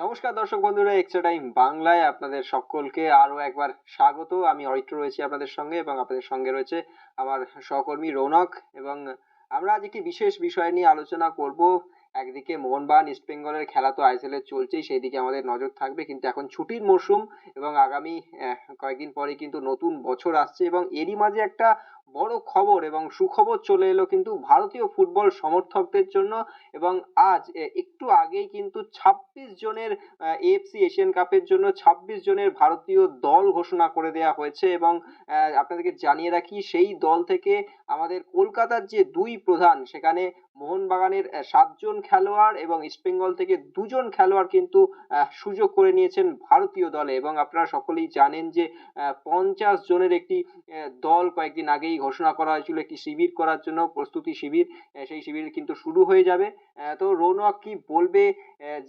নমস্কার দর্শক বন্ধুরা এক্সট্রা টাইম বাংলায় আপনাদের সকলকে আরও একবার স্বাগত। আমি অরিত্র রয়েছি আপনাদের সঙ্গে এবং আপনাদের সঙ্গে রয়েছে আমার সহকর্মী রৌনক এবং আমরা আজ একটি বিশেষ বিষয় নিয়ে আলোচনা করব। একদিকে মোহনবাগান ইস্ট বেঙ্গলের খেলা তো আইএসএল এর চলছেই সেই দিকে আমাদের নজর থাকবে। কিন্তু এখন ছুটির মরশুম এবং আগামী কয়েকদিন পরে কিন্তু নতুন বছর আসছে এবং এরই মাঝে একটা বড় খবর এবং সুখবর চলে এলো কিন্তু ভারতীয় ফুটবল সমর্থকদের জন্য এবং আজ একটু আগেই কিন্তু ছাব্বিশ জনের এএফসি এশিয়ান কাপের জন্য ছাব্বিশ জনের ভারতীয় দল ঘোষণা করে দেওয়া হয়েছে এবং আপনাদেরকে জানিয়ে রাখি সেই দল থেকে আমাদের কলকাতার যে দুই প্রধান, সেখানে মোহনবাগানের সাতজন খেলোয়াড় এবং ইস্টবেঙ্গল থেকে দুজন খেলোয়াড় কিন্তু সুযোগ করে নিয়েছেন ভারতীয় দলে এবং আপনারা সকলেই জানেন যে পঞ্চাশ জনের একটি দল কয়েকদিন আগেই ঘোষণা করা হয়েছিল একটি শিবির করার জন্য প্রস্তুতি শিবির সেই শিবির কিন্তু শুরু হয়ে যাবে। তো রৌনক কি বলবে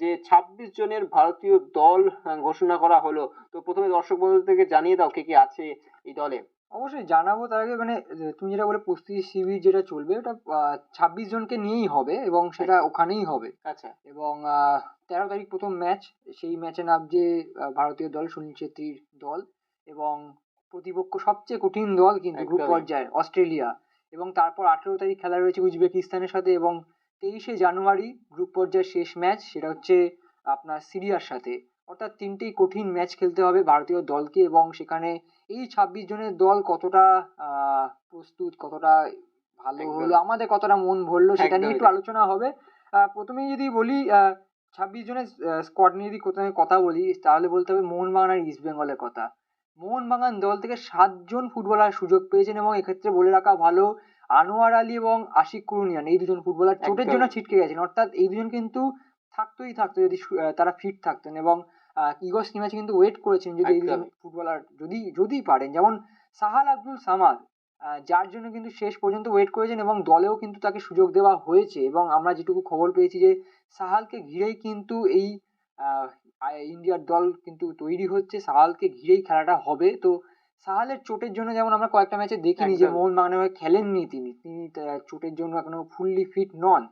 যে ছাব্বিশ জনের ভারতীয় দল ঘোষণা করা হলো। তো প্রথমে দর্শক বন্ধুদেরকে জানিয়ে দাও কে কে আছে এই দলে। অবশ্যই জানাব তার আগে মানে তুমি যেটা বলে প্রস্তুতি শিবির যেটা চলবে ওটা ছাব্বিশ জনকে নিয়েই হবে এবং সেটা ওখানেই হবে। আচ্ছা। এবং তেরো তারিখ প্রথম ম্যাচ সেই ম্যাচে নামছে ভারতীয় দল সুনীল ছেত্রীর দল এবং প্রতিপক্ষ সবচেয়ে কঠিন দল কিন্তু গ্রুপ। পর্যায়ের অস্ট্রেলিয়া। এবং তারপর আঠেরো তারিখ খেলা রয়েছে উজবেকিস্তানের সাথে এবং তেইশে জানুয়ারি গ্রুপ পর্যায়ের শেষ ম্যাচ সেটা হচ্ছে আপনার সিরিয়ার সাথে। অর্থাৎ তিনটেই কঠিন ম্যাচ খেলতে হবে ভারতীয় দলকে এবং সেখানে এই ছাব্বিশ জনের দল কতটা প্রস্তুত কতটা ভালো হলো আমাদের কতটা মন ভরলো সেটা নিয়ে একটু আলোচনা হবে। প্রথমেই যদি বলি ছাব্বিশ জনের স্কোয়াড নিয়ে যদি প্রথমে কথা বলি তাহলে বলতে হবে মোহনবাগান আর ইস্ট বেঙ্গলের কথা। মোহনবাগান দল থেকে সাতজন ফুটবলার সুযোগ পেয়েছেন এবং এক্ষেত্রে বলে রাখা ভালো আনোয়ার আলী এবং আশিক কুরুনিয়ান এই দুজন ফুটবলার চোটের জন্য ছিটকে গেছেন। অর্থাৎ এই দুজন কিন্তু থাকতোই থাকতো যদি তারা ফিট থাকতেন এবং ইগস ম্যাচে কিন্তু ওয়েট করেছেন যদি এই দুজন ফুটবলার যদি যদি পারেন। যেমন সাহাল আব্দুল সামাদ যার জন্য কিন্তু শেষ পর্যন্ত ওয়েট করেছেন এবং দলেও কিন্তু তাকে সুযোগ দেওয়া হয়েছে এবং আমরা যেটুকু খবর পেয়েছি যে সাহালকে ঘিরেই কিন্তু এই ইন্ডিয়ার দল কিন্তু তৈরি হচ্ছে। সাহালকে ঘিরেই খেলাটা হবে। তো সাহালের চোটের জন্য যেমন আমরা কয়েকটা ম্যাচে দেখিনি যে মোহন মোহনবাগানের হয়ে খেলেননি তিনি। তিনি চোটের জন্য এখনও ফুললি ফিট নন।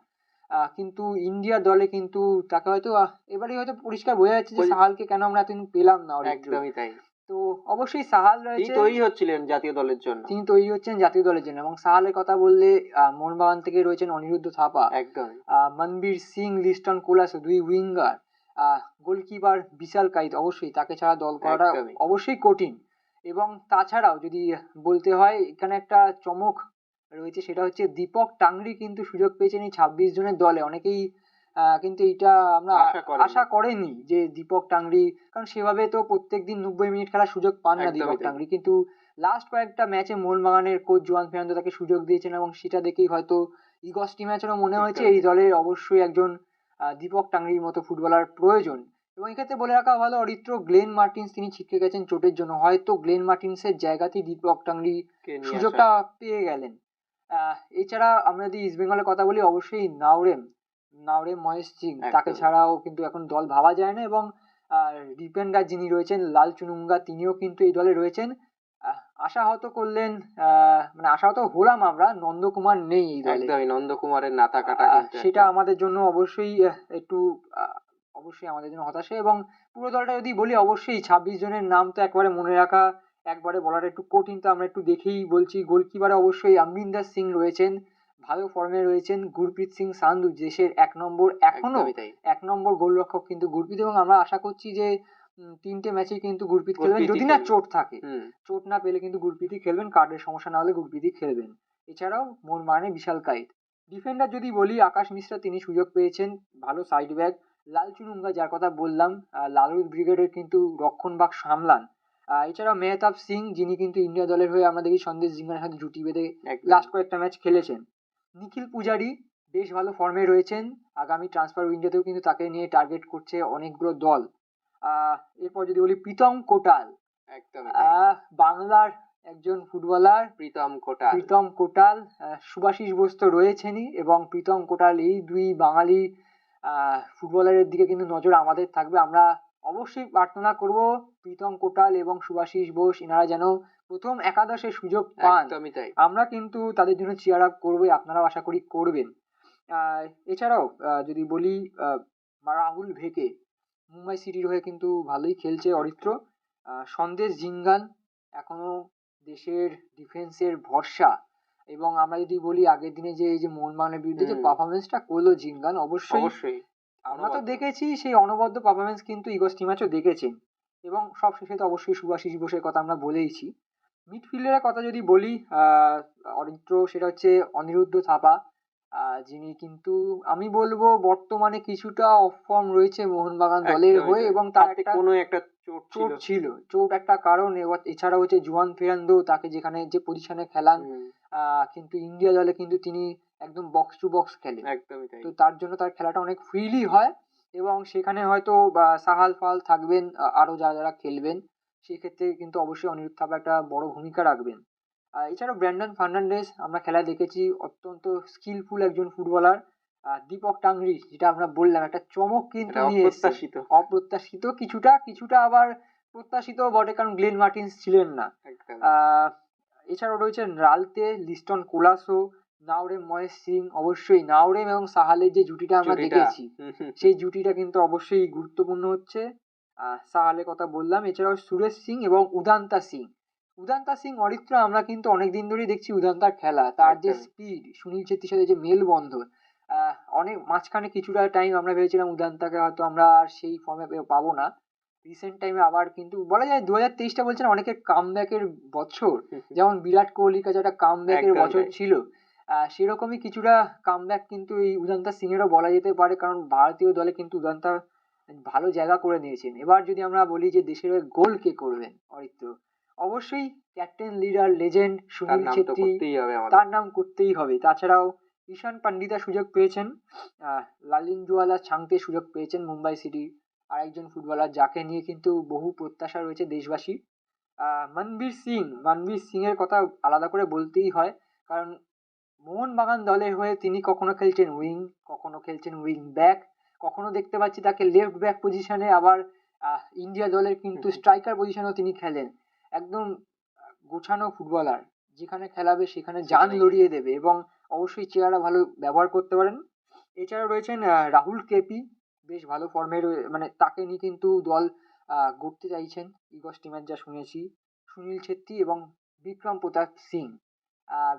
কিন্তু ইন্ডিয়ার দলে কিন্তু তাকে হয়তো আহ, এবারেই হয়তো পরিষ্কার বোঝা যাচ্ছে যে সাহালকে কেন আমরা এতদিন পেলাম না। একদমই তাই। তো অবশ্যই সাহাল তিনি রয়েছে তৈরি হচ্ছিলেন জাতীয় দলের জন্য। তিনি তৈরি হচ্ছেন জাতীয় দলের জন্য এবং সাহালের কথা বললে আহ, মোহনবাগান থেকে রয়েছেন অনিরুদ্ধ থাপা। একদম আহ, মনবীর সিং লিস্টন কোলাস দুই উইঙ্গার। গোলকিপার বিশাল কাইত অবশ্যই তাকে ছাড়া দল করাটা অবশ্যই কঠিন। এবং তাছাড়াও যদি বলতে হয় এখানে একটা চমক রয়েছে সেটা হচ্ছে দীপক টাংরি কিন্তু সুযোগ পেয়েছেন এই ছাব্বিশ জনের দলে। অনেকেই কিন্তু এটা আমরা আশা করেনি। যে দীপক টাংরি কারণ সেভাবে তো প্রত্যেকদিন নব্বই মিনিট খেলার সুযোগ পান না দীপক। টাংরি। কিন্তু লাস্ট কয়েকটা ম্যাচে মোহনবাগানের কোচ জোয়ান ফেরান্দো তাকে সুযোগ দিয়েছেন এবং সেটা দেখেই হয়তো ইগস্টি ম্যাচেরও মনে হয়েছে এই দলের অবশ্যই একজন দীপক টাংরির মতো ফুটবলার প্রয়োজন। এবং এক্ষেত্রে বলে রাখা ভালো অরিত্র গ্লেন মার্টিন্স তিনি ছিটকে গেছেন চোটের জন্য। হয়তো গ্লেন মার্টিন্সের জায়গাতেই দীপক টাংরি সুযোগটা পেয়ে গেলেন। আহ, এছাড়া আমরা যদি ইস্ট বেঙ্গলের কথা বলি অবশ্যই নাওরেম নাওরেম মহেশ সিং। তাকে ছাড়াও কিন্তু এখন দল ভাবা যায় না। এবং ডিফেন্ডার যিনি রয়েছেন লাল চুনুঙ্গা তিনিও কিন্তু এই দলে রয়েছেন। আশাহত করলেন মানে আশাহত হলাম আমরা নন্দকুমার নেই একদমই নন্দকুমারের নাতা কাটা সেটা আমাদের জন্য অবশ্যই একটু অবশ্যই আমাদের জন্য হতাশা এবং পুরো দলটা যদি বলি অবশ্যই ছাব্বিশ জনের নাম তো একবারে মনে রাখা একবারে বলাটা একটু কঠিন তো আমরা একটু দেখেই বলছি গোলকিপারে অবশ্যই অমরিন্দর সিং রয়েছেন ভালো ফর্মে রয়েছেন গুরপ্রীত সিং সান্ধু দেশের এক নম্বর এখনও এক নম্বর গোলরক্ষক কিন্তু গুরপ্রীত এবং আমরা আশা করছি যে তিনটে ম্যাচে কিন্তু গুরপ্রীত খেলবেন। যদি না চোট থাকে চোট না পেলে কিন্তু গুরপ্রীতই খেলবেন। কার্ডের সমস্যা না হলে গুরপ্রীতই খেলবেন। এছাড়াও মোর মানে বিশাল কাইত ডিফেন্ডার যদি বলি আকাশ মিশ্রা তিনি সুযোগ পেয়েছেন। ভালো সাইড ব্যাক লাল চুনুঙ্গা যার কথা বললাম আহ, লালুদ ব্রিগেডের কিন্তু রক্ষণভাগ সামলান। আহ, এছাড়াও মেহতাব সিং যিনি কিন্তু ইন্ডিয়া দলের হয়ে আমাদের দেখি সন্দেশ জিঙ্গার সাথে জুটি বেঁধে লাস্ট কয়েকটা ম্যাচ খেলেছেন। নিখিল পূজারি বেশ ভালো ফর্মে রয়েছেন। আগামী ট্রান্সফার উইন্ডোতেও কিন্তু তাকে নিয়ে টার্গেট করছে অনেকগুলো দল। এরপর যদি বলি প্রীতম কোটাল। আহ, বাংলার একজন ফুটবলার প্রীতম কোটাল। প্রীতম কোটাল সুভাষিস বোস তো রয়েছেনই এবং প্রীতম কোটাল এই দুই বাঙালি ফুটবলারের দিকে কিন্তু নজর আমাদের থাকবে। আমরা অবশ্যই প্রার্থনা করব প্রীতম কোটাল এবং সুভাষিস বোস এনারা যেন প্রথম একাদশে সুযোগ পান। আমরা কিন্তু তাদের জন্য চিয়ার আপ করব আপনারাও আশা করি করবেন। আহ, এছাড়াও যদি বলি আহ, রাহুল ভেকে মুম্বাই সিটির হয়ে কিন্তু ভালোই খেলছে অরিত্র। সন্দেশ জিঙ্গান এখনও দেশের ডিফেন্সের ভরসা। এবং আমরা যদি বলি আগের দিনে যে এই যে মোহনবাগানের বিরুদ্ধে যে। পারফরমেন্সটা করল জিঙ্গান অবশ্যই অবশ্যই। আমরা তো দেখেছি সেই অনবদ্য পারফরমেন্স কিন্তু ইগো স্টিমাচও দেখেছেন। এবং সব শেষে তো অবশ্যই সুভাষিস বোসের কথা আমরা বলেইছি। মিডফিল্ডারের কথা যদি বলি অরিত্র সেটা হচ্ছে অনিরুদ্ধ থাপা। যিনি কিন্তু আমি বলব বর্তমানে কিছুটা অফ ফর্ম রয়েছে মোহনবাগান দলের হয়ে। এবং তার হাতে একটা কোনো একটা চোট ছিল চোট ছিল। চোট একটা কারণ। এবার এছাড়া হচ্ছে জুয়ান ফেরান্দো তাকে যেখানে যে পজিশনে খেলান হুম, আহ, কিন্তু ইন্ডিয়া দলে কিন্তু তিনি একদম বক্স টু বক্স খেলেন। একদমই তাই। তো তার জন্য তার খেলাটা অনেক ফ্রিলি হয় এবং সেখানে হয়তো বা সাহাল ফাল থাকবেন আ- আরও যারা যারা খেলবেন সেক্ষেত্রে কিন্তু অবশ্যই অনিরুদ্ধ থাপা একটা বড় ভূমিকা রাখবেন। এছাড়াও ব্র্যান্ডন ফার্নান্ডেস আমরা খেলা দেখেছি অত্যন্ত স্কিলফুল একজন ফুটবলার দীপক টাংরি যেটা আমরা বললাম একটা চমক কিন্তু অপ্রত্যাশিত। অপ্রত্যাশিত কিছুটা কিছুটা আবার প্রত্যাশিত বটে কারণ গ্লেন মার্টিন্স ছিলেন না। আহ, এছাড়াও রয়েছেন রালতে লিস্টন কোলাসো নাওরেম মহেশ সিং অবশ্যই নাওরেম এবং সাহালের যে জুটিটা আমরা দেখেছি সেই জুটিটা কিন্তু অবশ্যই গুরুত্বপূর্ণ হচ্ছে। আহ, সাহালের কথা বললাম এছাড়াও সুরেশ সিং এবং উদান্তা সিং। উদান্তা সিং অরিত্র আমরা কিন্তু অনেকদিন ধরেই দেখছি উদান্তার খেলা। তার যে। স্পিড সুনীল ছেত্রীর সাথে যে মেলবন্ধন আহ, অনেক মাঝখানে কিছুটা টাইম আমরা ভেবেছিলাম উদান্তাকে হয়তো আমরা আর সেই ফর্মে পাবো না। রিসেন্ট টাইমে আবার কিন্তু বলা যায় দু হাজার তেইশটা বলছেন অনেকের কামব্যাকের বছর। যেমন বিরাট কোহলির কাছে একটা কামব্যাকের বছর ছিল। আহ, সেরকমই কিছুটা কামব্যাক কিন্তু এই উদান্তা সিং এরও বলা যেতে পারে কারণ ভারতীয় দলে কিন্তু উদান্তা ভালো জায়গা করে নিয়েছেন। এবার যদি আমরা বলি যে দেশের হয়ে গোল কে করবেন অরিত্র অবশ্যই captain leader legend Sunil Chhetri করতেই হবে তার নাম করতেই হবে। তাছাড়াও ঈশান পান্ডিতা সুযোগ পেয়েছেন আহ, লালিনজুয়ালা ছাংতে সুযোগ পেয়েছেন মুম্বাই সিটি। আর একজন ফুটবলার যাকে নিয়ে কিন্তু বহু প্রত্যাশা রয়েছে দেশবাসী আহ, মনবীর সিং মনবীর সিং এর কথা আলাদা করে বলতেই হয় কারণ মোহনবাগান দলের হয়ে তিনি কখনো খেলছেন উইং কখনো খেলছেন উইং ব্যাক কখনো দেখতে পাচ্ছি তাকে লেফট ব্যাক পজিশনে আবার আহ, ইন্ডিয়া দলের কিন্তু। স্ট্রাইকার পজিশনেও তিনি খেলেন। একদম গোছানো ফুটবলার যেখানে খেলাবে সেখানে জান লড়িয়ে দেবে এবং অবশ্যই চেহারা ভালো ব্যবহার করতে পারেন। এছাড়াও রয়েছেন রাহুল কেপি বেশ ভালো ফর্মে মানে তাকে নিয়ে কিন্তু দল গড়তে চাইছেন। ইগস টিমের যা শুনেছি সুনীল ছেত্রী এবং বিক্রম প্রতাপ সিং।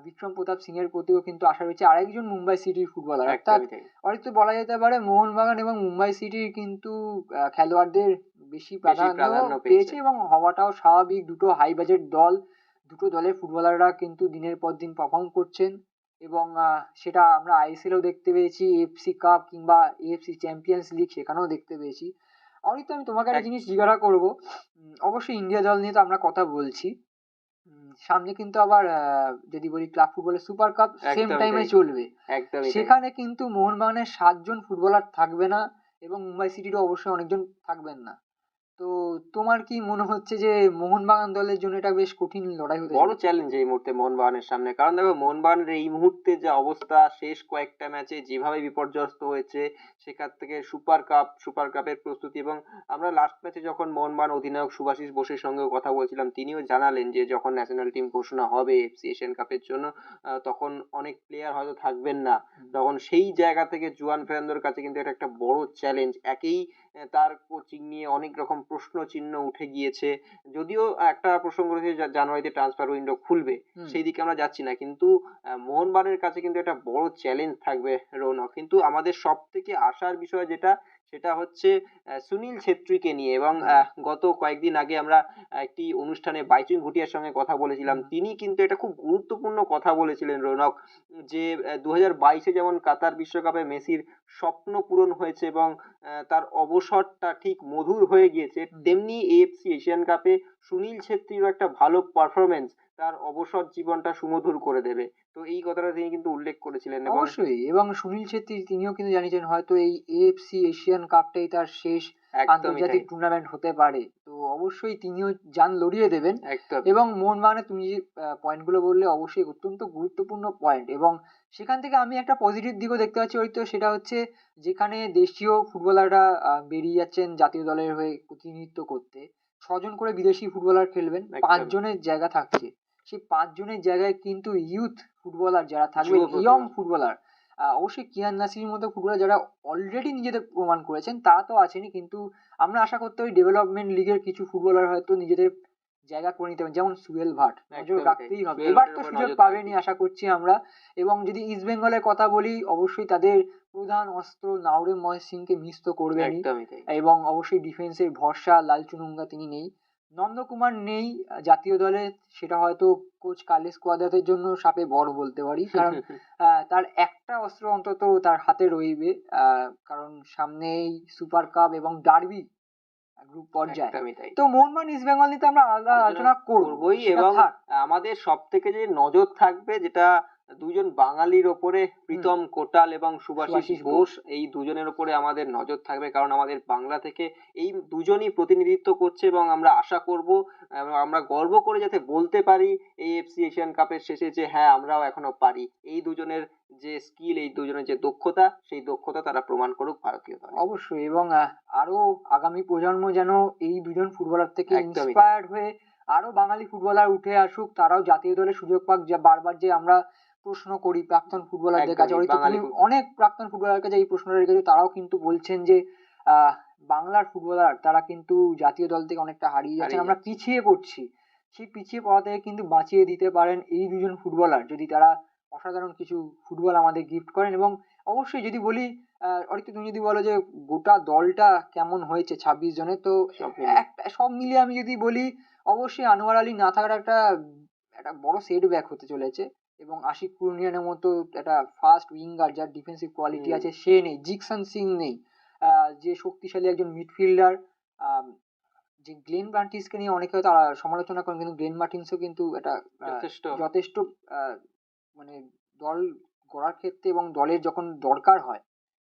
বিক্রম প্রতাপ সিং এর প্রতিও কিন্তু আশা রয়েছে আরেকজন মুম্বাই সিটির ফুটবলার। অর্থাৎ তাই। হয়তো বলা যেতে পারে মোহনবাগান এবং মুম্বাই সিটির কিন্তু খেলোয়াড়দের বেশি প্রাধান্য পেয়েছে। এবং হওয়াটাও স্বাভাবিক। দুটো হাই বাজেট দল দুটো দলের ফুটবলাররা কিন্তু দিনের পর দিন পারফর্ম করছেন এবং সেটা আমরা আইএসএলও দেখতে পেয়েছি এফসি কাপ কিংবা এএফসি চ্যাম্পিয়ন্স লিগ সেখানেও দেখতে পেয়েছি। অরিত আমি তোমাকে একটা জিনিস জিজ্ঞাসা করব। অবশ্যই ইন্ডিয়া দল নিয়ে তো আমরা কথা বলছি। সামনে কিন্তু আবার আহ, যদি বলি ক্লাব ফুটবলের সুপার কাপ সেম টাইমে চলবে। সেখানে কিন্তু মোহনবাগানের সাতজন ফুটবলার থাকবে না এবং মুম্বাই সিটিরও অবশ্যই অনেকজন থাকবেন না। তো তোমার কি মনে হচ্ছে যে মোহনবাগান দলের জন্য এটা বেশ কঠিন লড়াই হতে বড়? চ্যালেঞ্জ এই মুহূর্তে মোহনবাগানের সামনে। কারণ দেখো মোহনবাগানের এই মুহূর্তে যে অবস্থা শেষ কয়েকটা ম্যাচে যেভাবে বিপর্যস্ত হয়েছে সেখান থেকে সুপার কাপ সুপার কাপের প্রস্তুতি এবং আমরা লাস্ট ম্যাচে যখন মোহনবাগান অধিনায়ক সুভাষিস বোসের সঙ্গেও কথা বলছিলাম তিনিও জানালেন যে যখন ন্যাশনাল টিম ঘোষণা হবে এফসি এশিয়ান কাপের জন্য তখন অনেক প্লেয়ার হয়তো থাকবেন না। তখন সেই জায়গা থেকে জুয়ান ফেরান্দোর কাছে কিন্তু এটা একটা বড় চ্যালেঞ্জ একেই তার কোচিং নিয়ে অনেক রকম প্রশ্ন চিহ্ন উঠে গিয়েছে। যদিও একটা প্রসঙ্গ রয়েছে জানুয়ারিতে ট্রান্সফার উইন্ডো খুলবে। সেই দিকে আমরা যাচ্ছি না। কিন্তু মোহনবাগানের কাছে কিন্তু একটা বড় চ্যালেঞ্জ থাকবে রৌনক। কিন্তু আমাদের সব থেকে আশার বিষয় যেটা সেটা হচ্ছে সুনীল ছেত্রীকে নিয়ে। এবং গত কয়েকদিন আগে আমরা একটি অনুষ্ঠানে বাইচুং ভুটিয়ার সঙ্গে কথা বলেছিলাম। তিনি কিন্তু এটা খুব গুরুত্বপূর্ণ কথা বলেছিলেন রৌনক যে দু হাজার বাইশে যেমন কাতার বিশ্বকাপে মেসির স্বপ্ন পূরণ হয়েছে এবং তার অবসরটা ঠিক মধুর হয়ে গিয়েছে। তেমনি এএফসি এশিয়ান কাপে সুনীল ছেত্রীরও একটা ভালো পারফরমেন্স তার অবসর জীবনটা সুমধুর করে দেবে। তো এই কথাটা তিনি কিন্তু উল্লেখ করেছিলেন অবশ্যই এবং সুনীল ছেত্রী তিনিও কিন্তু জানিয়েছেন হয়তো এই এএফসি এশিয়ান কাপটাই তার শেষ আন্তর্জাতিক টুর্নামেন্ট হতে পারে। তো অবশ্যই তিনিও যান লড়িয়ে দেবেন। এবং মোহনবাগানে তুমি যে পয়েন্টগুলো বললে অবশ্যই অত্যন্ত গুরুত্বপূর্ণ পয়েন্ট এবং সেখান থেকে আমি একটা পজিটিভ দিকও দেখতে পাচ্ছি হয়তো সেটা হচ্ছে যেখানে দেশীয় ফুটবলাররা আহ, বেরিয়ে যাচ্ছেন জাতীয় দলের হয়ে প্রতিনিধিত্ব করতে ছজন করে বিদেশি ফুটবলার খেলবেন। পাঁচজনের জায়গা থাকছে সেই পাঁচজনের জায়গায় কিন্তু ইউথ ফুটবলার যারা থাকবে। ইয়ং ফুটবলার অবশ্যই কিয়ান নাসির মতো ফুটবলার যারা অলরেডি নিজেদের প্রমাণ করেছেন তারা তো আছেনই কিন্তু আমরা আশা করতে ওই ডেভেলপমেন্ট লিগের কিছু ফুটবলার হয়তো নিজেদের জায়গা করে নিতে পারেন যেমন সুয়েল ভাট। নজর রাখতেই হবে। এবার তো সুযোগ পাবেনই আশা করছি আমরা। এবং যদি ইস্ট বেঙ্গলের কথা বলি অবশ্যই তাদের প্রধান অস্ত্র নাওরে মহেশ সিংকে মিস তো তাই। এবং অবশ্যই ডিফেন্সের ভরসা লালচুনুঙ্গা তিনি নেই। নন্দকুমার নেই জাতীয় দলে সেটা হয়তো কোচ কার্লেস কোয়াদাতের জন্য সাপে বড় বলতে পারি। কারণ আহ, তার একটা অস্ত্র অন্তত তার হাতে রইবে। আহ, কারণ সামনেই সুপার কাপ এবং ডার্বি গ্রুপ পর্যায়ে। তো মোহনবাগান ইস্ট বেঙ্গল নিয়ে তো আমরা আলাদা আলোচনা করবোই করব। করবই এবং আমাদের সব থেকে যে নজর থাকবে যেটা দুজন বাঙালির ওপরে প্রীতম কোটাল এবং সুভাষিস বোস। এই দুজনের ওপরে আমাদের নজর থাকবে কারণ আমাদের বাংলা থেকে এই দুজনই প্রতিনিধিত্ব করছে এবং আমরা আশা করব আমরা গর্ব করে যাতে বলতে পারি এই এফসি এশিয়ান কাপের শেষে যে হ্যাঁ আমরাও এখনও পারি। এই দুজনের যে স্কিল এই দুজনের যে দক্ষতা সেই দক্ষতা তারা প্রমাণ করুক ভারতীয় দল। অবশ্যই এবং আরও আগামী প্রজন্ম যেন এই দুজন ফুটবলার থেকে ইন্সপায়ার্ড হয়ে আরও বাঙালি ফুটবলার উঠে আসুক তারাও জাতীয় দলে সুযোগ পাক যা বারবার যে আমরা প্রশ্ন করি প্রাক্তন ফুটবলারদের কাছে। অনেক প্রাক্তন ফুটবলারের কাছে এই প্রশ্নটা রেখেছো তারাও কিন্তু বলছেন যে বাংলার ফুটবলার তারা কিন্তু জাতীয় দল থেকে অনেকটা হারিয়ে হারিয়ে আমরা পিছিয়ে পড়ছি। সেই পিছিয়ে পড়া থেকে কিন্তু বাঁচিয়ে দিতে পারেন এই দুজন ফুটবলার যদি তারা অসাধারণ কিছু ফুটবল আমাদের গিফট করেন। এবং অবশ্যই যদি বলি আহ, অরিত্র তুমি যদি বলো যে গোটা দলটা কেমন হয়েছে ছাব্বিশ জনের তো সব মিলিয়ে। একটা সব মিলিয়ে আমি যদি বলি অবশ্যই আনোয়ার আলী না থাকাটা একটা একটা বড় সেট ব্যাক হতে চলেছে। এবং আশিক পুরনিয়ানের মতো একটা ফাস্ট উইঙ্গার যার ডিফেন্সিভ কোয়ালিটি আছে সে নেই জিকসন সিং নেই। যে শক্তিশালী একজন মিডফিল্ডার যে গ্লেন ব্রান্টিসকে নিয়ে অনেকে হয়তো সমালোচনা করেন কিন্তু গ্লেন মার্টিন্সও কিন্তু একটা আহ, যথেষ্ট। যথেষ্ট আহ, মানে দল গড়ার ক্ষেত্রে এবং দলের যখন দরকার হয়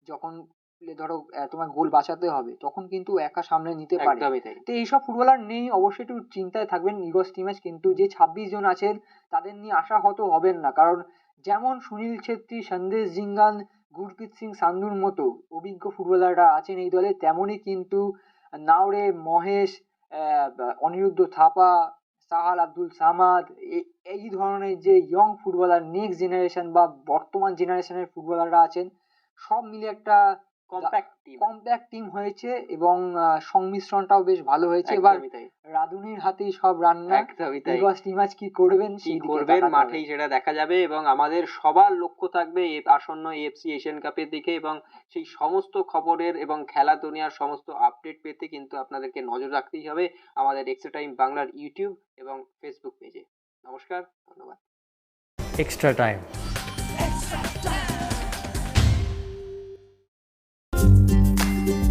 যখন ধরো তোমার গোল বাঁচাতে হবে তখন কিন্তু একা সামনে নিতে পারে। তো এইসব ফুটবলার নেই অবশ্যই একটু চিন্তায় থাকবেন ইগস টিমেজ কিন্তু যে ছাব্বিশ জন আছেন তাদের নিয়ে আশা হত হবেন না। কারণ যেমন সুনীল ছেত্রী সন্দেশ জিঙ্গান গুরপ্রীত সিং সান্ধুর মতো অভিজ্ঞ ফুটবলাররা আছেন এই দলে তেমনই কিন্তু নাওরে মহেশ অনিরুদ্ধ থাপা সাহাল আব্দুল সামাদ এ- এই ধরনের যে ইয়ং ফুটবলার নেক্সট জেনারেশন বা বর্তমান জেনারেশনের ফুটবলাররা আছেন সব মিলে একটা কম্প্যাক্ট টিম হয়েছে এবং সংমিশ্রণটাও বেশ ভালো হয়েছে। এবার রাধুনির হাতেই সব রান্না। একদমই তাই। ইগস টিমাজ কি করবেন কি করবেন মাঠেই সেটা দেখা যাবে এবং আমাদের সবার লক্ষ্য থাকবে এ আসন্ন এফসি এশিয়ান কাপের দিকে এবং সেই সমস্ত খবরের এবং খেলা দুনিয়ার সমস্ত আপডেট পেতে কিন্তু আপনাদেরকে নজর রাখতেই হবে আমাদের এক্সট্রা টাইম বাংলার ইউটিউব এবং ফেসবুক পেজে নমস্কার ধন্যবাদ। Extra time.